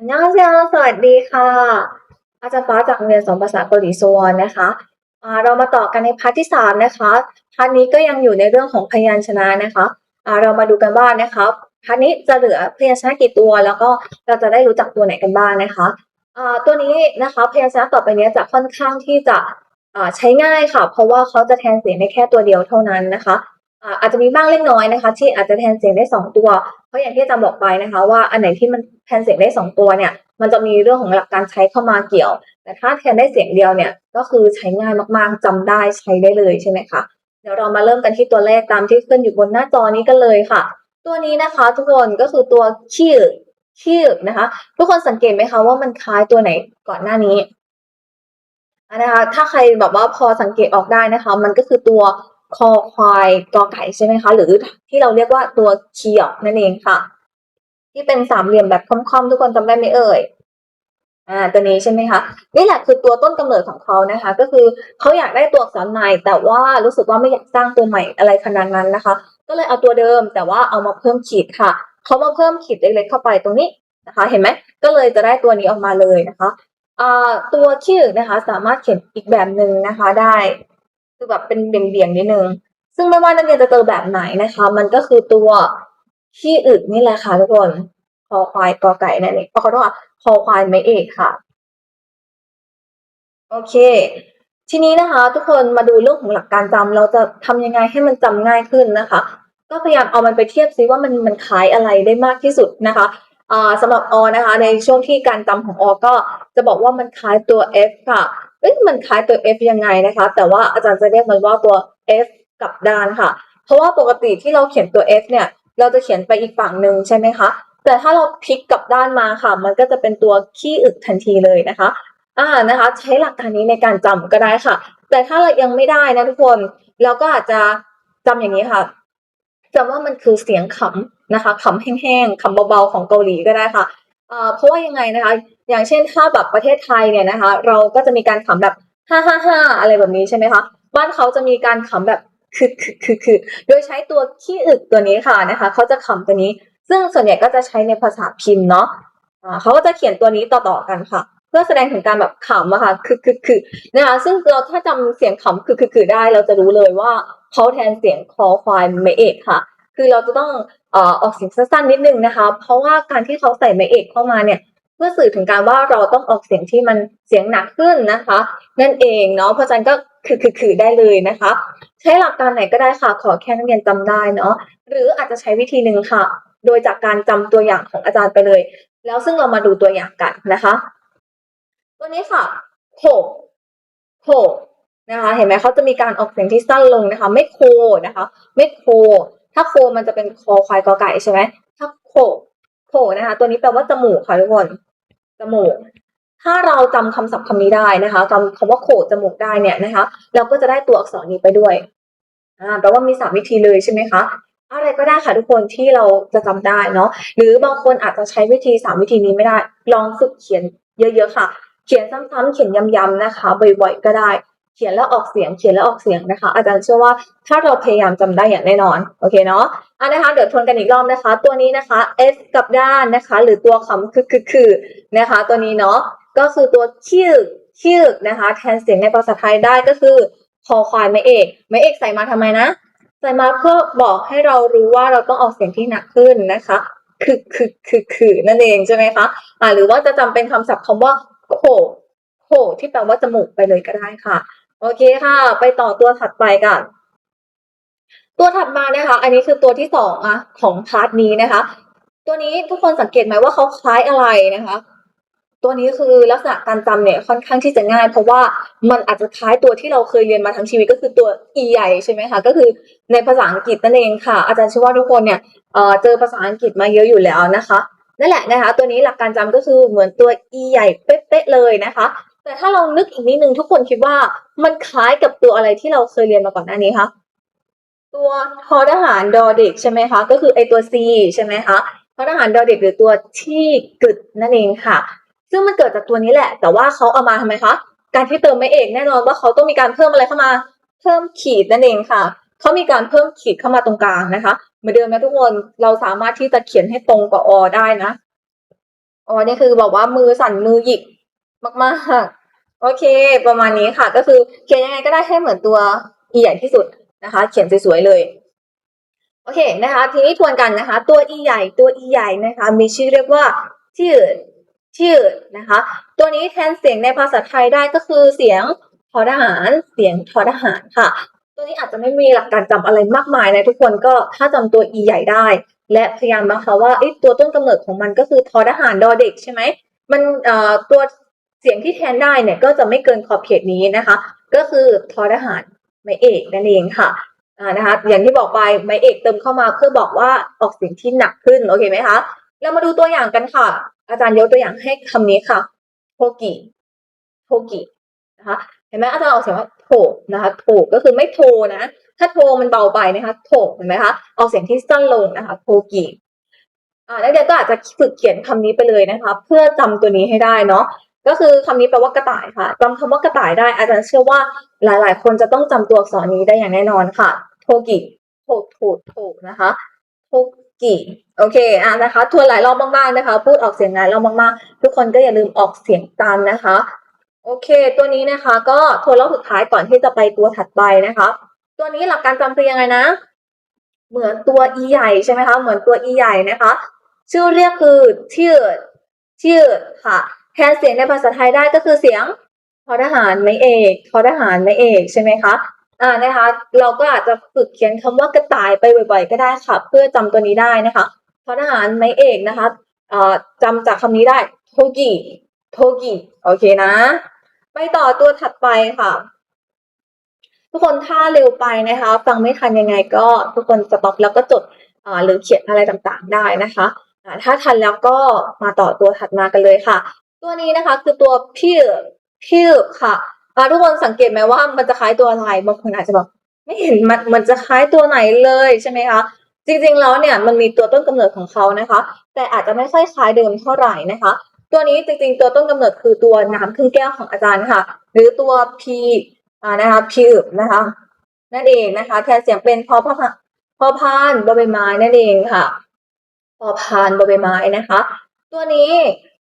อันยองเซลสวัสดีค่ะ อาจารย์ฟ้าจากโรงเรียนสอนภาษาเกาหลีโซวอนนะคะอ่าเรามาต่อกันในพาร์ทที่สามนะคะพาร์ทนี้ก็ยังอยู่ในเรื่องของพยัญชนะนะคะอ่าเรามาดูกันว่านะคะพาร์ทนี้จะเหลือพยัญชนะกี่ตัว แล้วก็เราจะได้รู้จักตัวไหนกันบ้างนะคะอ่าตัวนี้นะคะพยัญชนะต่อไปนี้จะค่อนข้างที่จะอ่าใช้ง่ายค่ะ เพราะว่าเขาจะแทนเสียงได้แค่ตัวเดียวเท่านั้นนะคะ อาจจะมีบ้างเล็กน้อยนะคะ ที่อาจจะแทนเสียงได้สองตัว เพราะอย่างที่อาจารย์บอกไปนะคะ ว่าอันไหนที่มันแทนเสียงได้สองตัวเนี่ย มันจะมีเรื่องของหลักการใช้เข้ามาเกี่ยว แต่ถ้าแทนได้เสียงเดียวเนี่ยก็คือใช้ง่ายมากๆจำได้ใช้ได้เลยใช่ไหมคะเดี๋ยวเรามาเริ่มกันที่ตัวแรกตามที่ขึ้นอยู่บนหน้าจอนี้กันเลยค่ะ ตัวนี้นะคะทุกคนก็คือตัวชื่อชื่อนะคะ ทุกคนสังเกตไหมคะว่ามันคล้ายตัวไหนก่อนหน้านี้นะคะถ้าใครแบบว่าพอสังเกตออกได้นะคะ มันก็คือตัว คอควายกอไก่ใช่ไหมคะ หรือที่เราเรียกว่าตัวเคียวนั่นเองค่ะ ที่เป็นสามเหลี่ยมแบบค่อมๆ ทุกคนจำได้ไหมเอ่ยอ่าตัวนี้ใช่ไหมคะนี่แหละคือตัวต้นกำเนิดของเขานะคะ ก็คือเขาอยากได้ตัวอักษรใหม่ แต่ว่ารู้สึกว่าไม่อยากสร้างตัวใหม่อะไรขนาดนั้นนะคะ ก็เลยเอาตัวเดิมแต่ว่าเอามาเพิ่มขีดค่ะเขามาเพิ่มขีดเล็กๆเข้าไปตรงนี้นะคะ เห็นไหมก็เลยจะได้ตัวนี้ออกมาเลยนะคะตัวชื่อนะคะสามารถเขียนอีกแบบหนึ่งนะคะได้ คือแบบเป็นเบี่ยงๆนิดนึง ซึ่งไม่ว่านักเรียนจะเจอแบบไหนนะคะ มันก็คือตัวที่อึดนี่แหละค่ะทุกคนคอควายกอไก่นั่นเองขอโทษค่ะคอควายไม่เอกค่ะ โอเค ทีนี้นะคะ ทุกคนมาดูเรื่องของหลักการจำเราจะทำยังไงให้มันจำง่ายขึ้นนะคะ ก็พยายามเอามันไปเทียบซิว่ามันมันคล้ายอะไรได้มากที่สุดนะคะอ่าสำหรับอนะคะ ในช่วงที่การจำของอก็จะบอกว่ามันคล้ายตัว F ค่ะ เอ้ยมันคล้ายตัว F ยังไงนะคะ แต่ว่าอาจารย์จะเรียกมันว่าตัว F กับด้านค่ะ เพราะว่าปกติที่เราเขียนตัว F เนี่ย เราจะเขียนไปอีกฝั่งหนึ่งใช่ไหมคะ แต่ถ้าเราพลิกกลับด้านมาค่ะ มันก็จะเป็นตัวขี้อึดทันทีเลยนะคะ อ่านะคะ ใช้หลักการนี้ในการจำก็ได้ค่ะ แต่ถ้าเรายังไม่ได้นะทุกคนเราก็อาจจะจำอย่างนี้ค่ะจำว่ามันคือเสียงขำนะคะขำแห้งๆขำเบาๆของเกาหลีก็ได้ค่ะเพราะว่ายังไงนะคะ อย่างเช่นถ้าแบบประเทศไทยเนี่ยนะคะ เราก็จะมีการขำแบบฮ่าฮ่าฮ่าอะไรแบบนี้ใช่ไหมคะบ้านเขาจะมีการขำแบบคือคือคือคือโดยใช้ตัวขี้อึดตัวนี้ค่ะนะคะเขาจะขำตัวนี้ ซึ่งส่วนใหญ่ก็จะใช้ในภาษาพิมพ์เนาะเขาก็จะเขียนตัวนี้ต่อๆกันค่ะ เพื่อแสดงถึงการแบบขำอะค่ะคือคือคือนะคะซึ่งเราถ้าจำเสียงขำคือคือคือได้ เราจะรู้เลยว่าเขาแทนเสียงคอควายไม่เอกค่ะคือเราจะต้องออออกเสียงสั้นๆนิดนึงนะคะ เพราะว่าการที่เขาใส่ไม่เอกเข้ามาเนี่ย เพื่อสื่อถึงการว่าเราต้องออกเสียงที่มันเสียงหนักขึ้นนะคะ นั่นเองเนาะเพราะฉะนั้นก็คือคือคือได้เลยนะคะ ใช้หลักการไหนก็ได้ค่ะขอแค่นักเรียนจำได้เนาะหรืออาจจะใช้วิธีหนึ่งค่ะ โดยจากการจำตัวอย่างของอาจารย์ไปเลย แล้วซึ่งเรามาดูตัวอย่างกันนะคะตัวนี้ค่ะโขโขนะคะ เห็นไหมเขาจะมีการออกเสียงที่สั้นลงนะคะ ไม่โคนะคะ ไม่โค ถ้าโคมันจะเป็นคอควายกอไก่ใช่ไหมถ้าโขโขนะคะ ตัวนี้แปลว่าจมูกค่ะทุกคน จมูก ถ้าเราจำคำศัพท์คำนี้ได้นะคะจำคำว่าโขดจมูกได้เนี่ยนะคะ เราก็จะได้ตัวอักษรนี้ไปด้วยอ่าแปลว่ามีสามวิธีเลยใช่ไหมคะอะไรก็ได้ค่ะทุกคนที่เราจะจำได้เนาะหรือบางคนอาจจะใช้วิธีสามวิธีนี้ไม่ได้ ลองฝึกเขียนเยอะ ๆ ค่ะ เขียนซ้ำๆเขียนย้ำๆนะคะ บ่อยๆก็ได้ เขียนแล้วออกเสียง เขียนแล้วออกเสียงนะคะ อาจารย์เชื่อว่าถ้าเราพยายามจำได้อย่างแน่นอน โอเคเนาะอะนะคะ เดี๋ยวทวนกันอีกรอบนะคะ ตัวนี้นะคะ S กับด้านนะคะ หรือตัวคำคือคือคือนะคะ ตัวนี้เนาะ ก็คือตัวชื่อชื่อนะคะ แทนเสียงในภาษาไทยได้ก็คือคอควายไม่เอกไม่เอกใส่มาทำไมนะ ใส่มาเพื่อบอกให้เรารู้ว่าเราต้องออกเสียงที่หนักขึ้นนะคะ คือคือคือคือนั่นเองใช่ไหมคะ อ่าหรือว่าจะจำเป็นคำศัพท์คำว่าโขโขที่แปลว่าจมูกไปเลยก็ได้ค่ะ โอเคค่ะ ไปต่อตัวถัดไปกัน ตัวถัดมานะคะ อันนี้คือตัวที่สองอะของพาร์ทนี้นะคะ ตัวนี้ทุกคนสังเกตไหมว่าเขาคล้ายอะไรนะคะ ตัวนี้คือลักษณะการจำเนี่ยค่อนข้างที่จะง่าย เพราะว่ามันอาจจะคล้ายตัวที่เราเคยเรียนมาทั้งชีวิตก็คือตัว e ใหญ่ใช่ไหมคะก็คือในภาษาอังกฤษนั่นเองค่ะ อาจารย์เชื่อว่าทุกคนเนี่ยเออเจอภาษาอังกฤษมาเยอะอยู่แล้วนะคะนั่นแหละนะคะ ตัวนี้หลักการจำก็คือเหมือนตัว e ใหญ่เป๊ะๆเลยนะคะ แต่ถ้าเรานึกอีกนิดนึงทุกคนคิดว่ามันคล้ายกับตัวอะไรที่เราเคยเรียนมาก่อนหน้านี้คะตัวทอทหารดอเด็กใช่ไหมคะก็คือไอตัว c ใช่ไหมคะทอทหารดอเด็กหรือตัวที่กึดนั่นเองค่ะ ซึ่งมันเกิดจากตัวนี้แหละ แต่ว่าเขาเอามาทำไมคะการที่เติมไม่เอกแน่นอนว่าเขาต้องมีการเพิ่มอะไรเข้ามาเพิ่มขีดนั่นเองค่ะเขามีการเพิ่มขีดเข้ามาตรงกลางนะคะเหมือนเดิมนะทุกคนเราสามารถที่จะเขียนให้ตรงกับอได้นะอนี่คือแบบว่ามือสั่นมือหยิกมากๆ โอเค ประมาณนี้ค่ะ ก็คือเขียนยังไงก็ได้ให้เหมือนตัว E ใหญ่ที่สุดนะคะ เขียนสวยๆเลยโอเคนะคะ ทีนี้ทวนกันนะคะ ตัว E ใหญ่ตัว E ใหญ่นะคะ มีชื่อเรียกว่าชื่อชื่อนะคะ ตัวนี้แทนเสียงในภาษาไทยได้ก็คือเสียงทอทหารเสียงทอทหารค่ะ ตัวนี้อาจจะไม่มีหลักการจำอะไรมากมายนะทุกคนก็ถ้าจำตัว E ใหญ่ได้ และพยายามนะคะว่าเอ๊ะตัวต้นกำเนิดของมันก็คือทอทหารดอเด็กใช่ไหมมันเอ่อตัว เสียงที่แทนได้เนี่ยก็จะไม่เกินขอบเขตนี้นะคะ ก็คือทอทหารไม้เอกนั่นเองค่ะอ่านะคะอย่างที่บอกไปไม้เอกเติมเข้ามาเพื่อบอกว่าออกเสียงที่หนักขึ้นโอเคไหมคะเรามาดูตัวอย่างกันค่ะ อาจารย์ยกตัวอย่างให้คำนี้ค่ะโทกิโทกินะคะเห็นไหมอาจารย์ออกเสียงว่าโถนะคะโถก็คือไม่โทนะถ้าโทมันเบาไปนะคะโถเห็นไหมคะออกเสียงที่สั้นลงนะคะโทกิอ่านักเรียนก็อาจจะฝึกเขียนคำนี้ไปเลยนะคะ เพื่อจำตัวนี้ให้ได้เนาะ ก็คือคำนี้แปลว่ากระต่ายค่ะจำคำว่ากระต่ายได้ อาจารย์เชื่อว่าหลาย ๆ คนจะต้องจำตัวอักษรนี้ได้อย่างแน่นอนค่ะ โทกิโถโถโถนะคะโทกิโอเคอะนะคะทวนหลายรอบมากๆนะคะ พูดออกเสียงหลายรอบมากๆ ทุกคนก็อย่าลืมออกเสียงตามนะคะ โอเค ตัวนี้นะคะก็ทวนรอบสุดท้ายก่อนที่จะไปตัวถัดไปนะคะ ตัวนี้หลักการจำคือยังไงนะ เหมือนตัว e ใหญ่ใช่ไหมคะ เหมือนตัว e ใหญ่นะคะ ชื่อเรียกคือชื่อชื่อค่ะ แทนเสียงในภาษาไทยได้ก็คือเสียงทอทหารไม่เอกทอทหารไม่เอกใช่ไหมคะอ่านะคะ เราก็อาจจะฝึกเขียนคำว่ากระต่ายไปบ่อย ๆ ก็ได้ค่ะ เพื่อจำตัวนี้ได้นะคะทอทหารไม่เอกนะคะอ่าจำจากคำนี้ได้โทกิโทกิโอเคนะ ไปต่อตัวถัดไปค่ะ ทุกคนถ้าเร็วไปนะคะ ฟังไม่ทันยังไงก็ทุกคนสต็อปแล้วก็จดหรือเขียนอะไรต่างๆได้นะคะถ้าทันแล้วก็มาต่อตัวถัดมากันเลยค่ะ ตัวนี้นะคะคือตัวพิวพิวค่ะอ่าทุกคนสังเกตไหมว่ามันจะคล้ายตัวอะไรบางคนอาจจะแบบไม่เห็นมันมันจะคล้ายตัวไหนเลยใช่ไหมคะจริงๆแล้วเนี่ยมันมีตัวต้นกำเนิดของเขานะคะ แต่อาจจะไม่ค่อยคล้ายเดิมเท่าไหร่นะคะ ตัวนี้จริงๆตัวต้นกำเนิดคือตัวน้ำครึ่งแก้วของอาจารย์ค่ะ หรือตัว P อ่านะคะพีอึบนะคะ นั่นเองนะคะ แทนเสียงเป็นพอพพอพานบใบไม้นั่นเองค่ะพอพานบใบไม้นะคะ ตัวนี้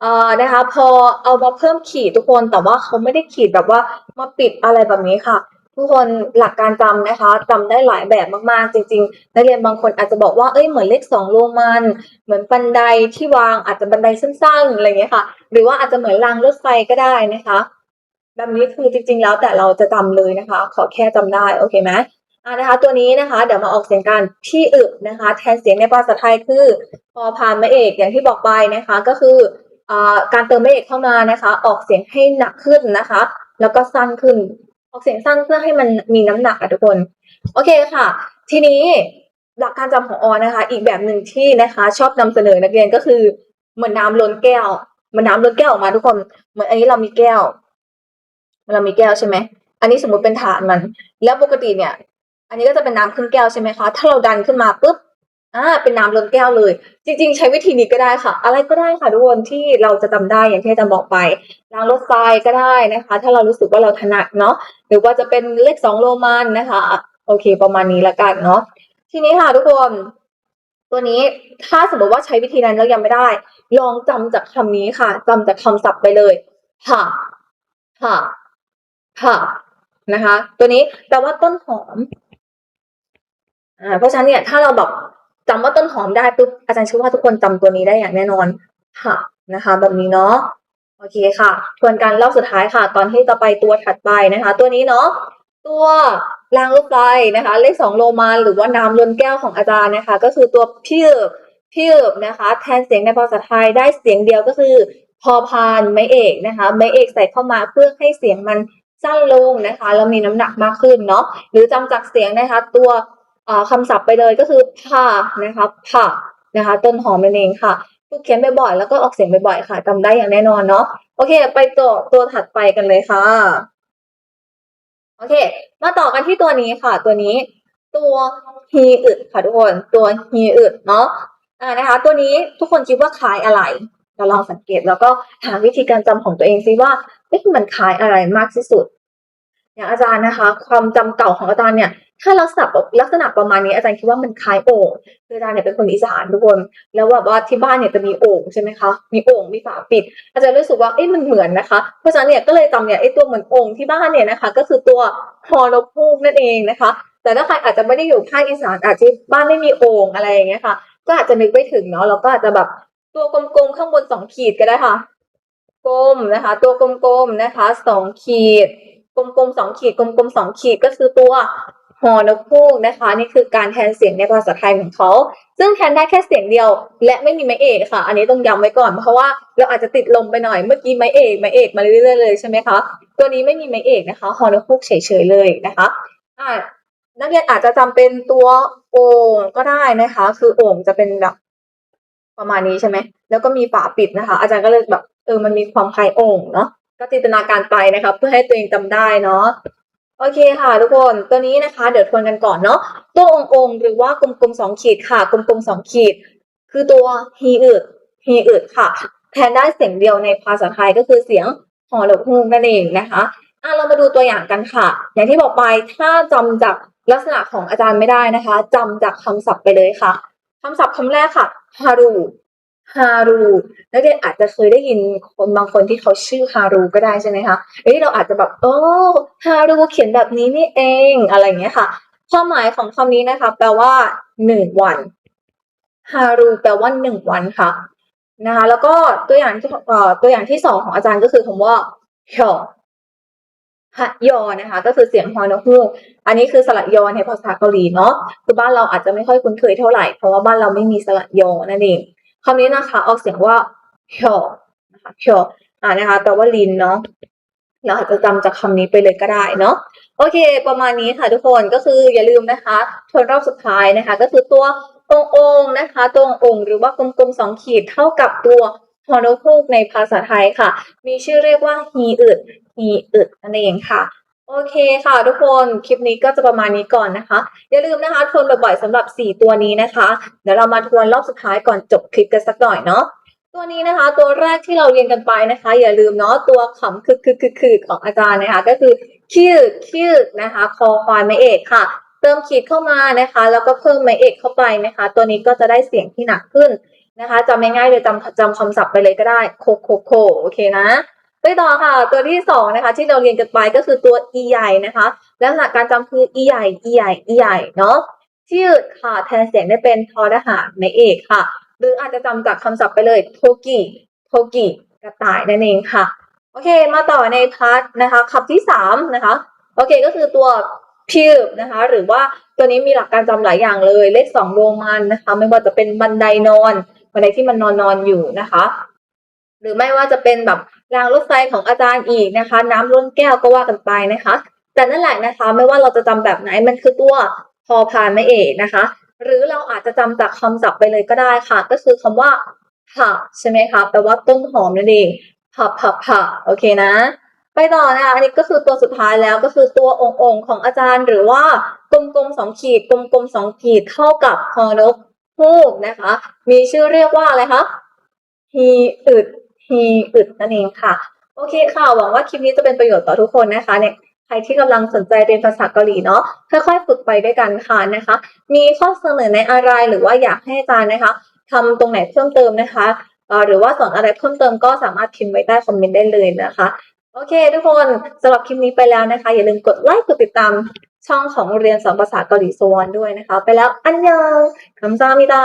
เอ่อนะคะ พอเอามาเพิ่มขีดทุกคนแต่ว่าเขาไม่ได้ขีดแบบว่ามาปิดอะไรแบบนี้ค่ะ ทุกคนหลักการจำนะคะจำได้หลายแบบมากๆ จริงๆ นักเรียนบางคนอาจจะบอกว่าเอ้ยเหมือนเลขสองโรมัน เหมือนบันไดที่วางอาจจะบันไดสั้นๆอะไรเงี้ยค่ะ หรือว่าอาจจะเหมือนรางรถไฟก็ได้นะคะแบบนี้คือจริง ๆ แล้วแต่เราจะจำเลยนะคะ ขอแค่จำได้โอเคไหมอ่านะคะ ตัวนี้นะคะเดี๋ยวมาออกเสียงกันพี่อึบนะคะ แทนเสียงในภาษาไทยคือพอพานม่เอกอย่างที่บอกไปนะคะ ก็คือ การเติมไม่เอกเข้ามานะคะ ออกเสียงให้หนักขึ้นนะคะ แล้วก็สั้นขึ้น ออกเสียงสั้นเพื่อให้มันมีน้ำหนักอะทุกคน โอเคค่ะ ทีนี้หลักการจำของออนะคะ อีกแบบหนึ่งที่นะคะ ชอบนำเสนอนักเรียนก็คือ เหมือนน้ำล้นแก้วเหมือนน้ำล้นแก้วออกมาทุกคน เหมือนอันนี้เรามีแก้ว เรามีแก้วใช่ไหมอันนี้สมมติเป็นถาดมัน แล้วปกติเนี่ย อันนี้ก็จะเป็นน้ำครึ่งแก้วใช่ไหมคะ ถ้าเราดันขึ้นมาปุ๊บ อ่าเป็นน้ำล้นแก้วเลย จริง ๆ ใช้วิธีนี้ก็ได้ค่ะ อะไรก็ได้ค่ะทุกคนที่เราจะจำได้อย่างที่อาจารย์บอกไปรางรถไฟก็ได้นะคะ ถ้าเรารู้สึกว่าเราถนัดเนาะหรือว่าจะเป็นเลขสองโรมันนะคะ โอเค ประมาณนี้ละกันเนาะทีนี้ค่ะทุกคนตัวนี้ถ้าสมมติว่าใช้วิธีนั้นแล้วยังไม่ได้ ลองจำจากคำนี้ค่ะจำจากคำศัพท์ไปเลยค่ะค่ะค่ะนะคะ ตัวนี้แปลว่าต้นหอมอ่าเพราะฉะนั้นเนี่ยถ้าเราแบบ จำว่าต้นหอมได้ปุ๊บอาจารย์เชื่อว่าทุกคนจำตัวนี้ได้อย่างแน่นอนค่ะนะคะ แบบนี้เนาะโอเคค่ะทวนกันรอบสุดท้ายค่ะ ตอนที่จะไปตัวถัดไปนะคะ ตัวนี้เนาะตัวรางรถไฟนะคะ เลขสองโรมันหรือว่าน้ำล้นแก้วของอาจารย์นะคะ ก็คือตัวพิวพิวนะคะ แทนเสียงในภาษาไทยได้เสียงเดียวก็คือ พอพานไม้เอกนะคะไม้เอกใส่เข้ามาเพื่อให้เสียงมันสั้นลงนะคะแล้วมีน้ำหนักมากขึ้นเนาะหรือจำจากเสียงนะคะ ตัว คำศัพท์ไปเลยก็คือผ่านะคะผ่านะคะ ต้นหอมนั่นเองค่ะฝึกเขียนบ่อยๆแล้วก็ออกเสียงบ่อยๆค่ะจำได้อย่างแน่นอนเนาะโอเค ไปตัวตัวถัดไปกันเลยค่ะโอเค มาต่อกันที่ตัวนี้ค่ะ ตัวนี้ ตัวฮีอึดค่ะทุกคน ตัวฮีอึดเนาะอ่านะคะ ตัวนี้ทุกคนคิดว่าคล้ายอะไร เราลองสังเกตแล้วก็หาวิธีการจำของตัวเองซิว่าเอ๊ะมันคล้ายอะไรมากที่สุด อย่างอาจารย์นะคะ ความจำเก่าของอาจารย์เนี่ย ถ้าลักษณะแบบลักษณะประมาณนี้อาจารย์คิดว่ามันคล้ายโอ่งคืออาจารย์เนี่ยเป็นคนอีสานทุกคน แล้วแบบว่าที่บ้านเนี่ยจะมีโอ่งใช่ไหมคะ มีโอ่งมีฝาปิด อาจารย์รู้สึกว่าเอ๊ะมันเหมือนนะคะ เพราะฉะนั้นเนี่ยก็เลยจำเนี่ยไอ้ตัวเหมือนโอ่งที่บ้านเนี่ยนะคะ ก็คือตัวฮอนกฮูกนั่นเองนะคะ แต่ถ้าใครอาจจะไม่ได้อยู่ภาคอีสานอาจจะบ้านไม่มีโอ่งอะไรอย่างเงี้ยค่ะ ก็อาจจะนึกไม่ถึงเนาะแล้วก็อาจจะแบบตัวกลมๆข้างบนสองขีดก็ได้ค่ะกลมนะคะ ตัวกลมๆนะคะสองขีดกลมๆสองขีดกลมๆสองขีดก็คือตัว ฮอนกฮูกนะคะ นี่คือการแทนเสียงในภาษาไทยของเขา ซึ่งแทนได้แค่เสียงเดียว และไม่มีไม้เอกค่ะ อันนี้ต้องย้ำไว้ก่อนเพราะว่าเราอาจจะติดลมไปหน่อยเมื่อกี้ไม้เอกไม้เอกมาเรื่อยๆเลยใช่ไหมคะตัวนี้ไม่มีไม้เอกนะคะฮอนกฮูกเฉยๆเลยนะคะอ่านักเรียนอาจจะจำเป็นตัวโอ่งก็ได้นะคะ คือโอ่งจะเป็นแบบประมาณนี้ใช่ไหม แล้วก็มีฝาปิดนะคะ อาจารย์ก็เลยแบบเออ มันมีความคล้ายโอ่งเนาะ ก็จินตนาการไปนะคะ เพื่อให้ตัวเองจำได้เนาะ โอเคค่ะทุกคนตัวนี้นะคะ เดี๋ยวทวนกันก่อนเนาะตัวองค์องหรือว่ากลมๆสองขีดค่ะ กลมๆสองขีด คือตัวฮีอึดฮีอึดค่ะ แทนได้เสียงเดียวในภาษาไทยก็คือเสียงหอหลกฮูกนั่นเองนะคะอะเรามาดูตัวอย่างกันค่ะ อย่างที่บอกไปถ้าจำจากลักษณะของอาจารย์ไม่ได้นะคะจำจากคำศัพท์ไปเลยค่ะคำศัพท์คำแรกค่ะฮารู ฮารูนักเรียนอาจจะเคยได้ยินคนบางคนที่เขาชื่อฮารูก็ได้ใช่ไหมคะเอ้ยเราอาจจะแบบโอ้ฮารูเขียนแบบนี้นี่เองอะไรเงี้ยค่ะความหมายของคำนี้นะคะ แปลว่าหนึ่งวันฮารูแปลว่าหนึ่งวันค่ะนะคะ แล้วก็ตัวอย่างที่ตัวอย่างที่สองของอาจารย์ก็คือคำว่าฮยฮะยอนะคะ ก็คือเสียงฮอนกฮูกอันนี้คือสระยอในภาษาเกาหลีเนาะคือบ้านเราอาจจะไม่ค่อยคุ้นเคยเท่าไหร่เพราะว่าบ้านเราไม่มีสระยอนั่นเอง คำนี้นะคะออกเสียงว่าเฮยนะคะเฮยอ่านะคะแปลว่าลิ้นเนาะเราอาจจะจำจากคำนี้ไปเลยก็ได้เนาะโอเค ประมาณนี้ค่ะทุกคนก็คืออย่าลืมนะคะทวนรอบสุดท้ายนะคะ ก็คือตัวองค์องนะคะตัวองค์หรือว่ากลมๆสองขีดเท่ากับตัวฮอนกฮูกในภาษาไทยค่ะ มีชื่อเรียกว่าฮีอึดฮีอึดนั่นเองค่ะ โอเคค่ะทุกคนคลิปนี้ก็จะประมาณนี้ก่อนนะคะ อย่าลืมนะคะทวนบ่อยๆสำหรับ 4 ตัวนี้นะคะ เดี๋ยวเรามาทวนรอบสุดท้ายก่อนจบคลิปกันสักหน่อยเนาะตัวนี้นะคะ ตัวแรกที่เราเรียนกันไปนะคะ อย่าลืมเนาะตัวขำคือคือคือคือของอาจารย์นะคะ ก็คือคิดคิดนะคะ คอควายไม้เอกค่ะ เติมขีดเข้ามานะคะ แล้วก็เพิ่มไม้เอกเข้าไปนะคะ ตัวนี้ก็จะได้เสียงที่หนักขึ้นนะคะจำง่ายๆเลยจำจำคำศัพท์ไปเลยก็ได้โคโคโคโอเคนะ ไปต่อค่ะ ตัวที่สองนะคะ ที่เราเรียนกันไปก็คือตัว e ใหญ่นะคะลักษณะการจำคือ e ใหญ่ e ใหญ่ e ใหญ่เนาะที่ยืดค่ะแทนเสียงได้เป็นทอทหารในเอกค่ะ หรืออาจจะจำจากคำศัพท์ไปเลยโทกิโทกิกระต่ายนั่นเองค่ะ โอเค มาต่อในพาร์ทนะคะคำที่สามนะคะ โอเคก็คือตัวพิวนะคะ หรือว่าตัวนี้มีหลักการจำหลายอย่างเลย เลขสองโรมันนะคะ ไม่ว่าจะเป็นบันไดนอนบันไดที่มันนอนนอนอยู่นะคะ หรือไม่ว่าจะเป็นแบบ รางรถไฟของอาจารย์อีกนะคะ น้ำล้นแก้วก็ว่ากันไปนะคะ แต่นั่นแหละนะคะไม่ว่าเราจะจำแบบไหนมันคือตัวพอพานไม่เอกนะคะ หรือเราอาจจะจำจากคำศัพท์ไปเลยก็ได้ค่ะ ก็คือคำว่าผักใช่ไหมคะแปลว่าต้นหอมนั่นเองผักผักผักโอเคนะไปต่อนะคะอันนี้ก็คือตัวสุดท้ายแล้วก็คือตัวองค์องของอาจารย์ หรือว่ากลมๆสองขีดกลมๆสองขีดเท่ากับฮอนกฮูกนะคะ มีชื่อเรียกว่าอะไรคะฮีอึด ฮีอึดนั่นเองค่ะ โอเคค่ะ หวังว่าคลิปนี้จะเป็นประโยชน์ต่อทุกคนนะคะเนี่ยใครที่กำลังสนใจเรียนภาษาเกาหลีเนาะค่อยๆฝึกไปด้วยกันค่ะนะคะ มีข้อเสนอในอะไรหรือว่าอยากให้อาจารย์นะคะทำตรงไหนเพิ่มเติมนะคะหรือว่าสอนอะไรเพิ่มเติมก็สามารถพิมพ์ไว้ใต้คอมเมนต์ได้เลยนะคะ โอเค ทุกคนสำหรับคลิปนี้ไปแล้วนะคะ อย่าลืมกดไลค์กดติดตามช่องของเรียนสอนภาษาเกาหลีโซอนด้วยนะคะ ไปแล้วอันยองคำซามิดา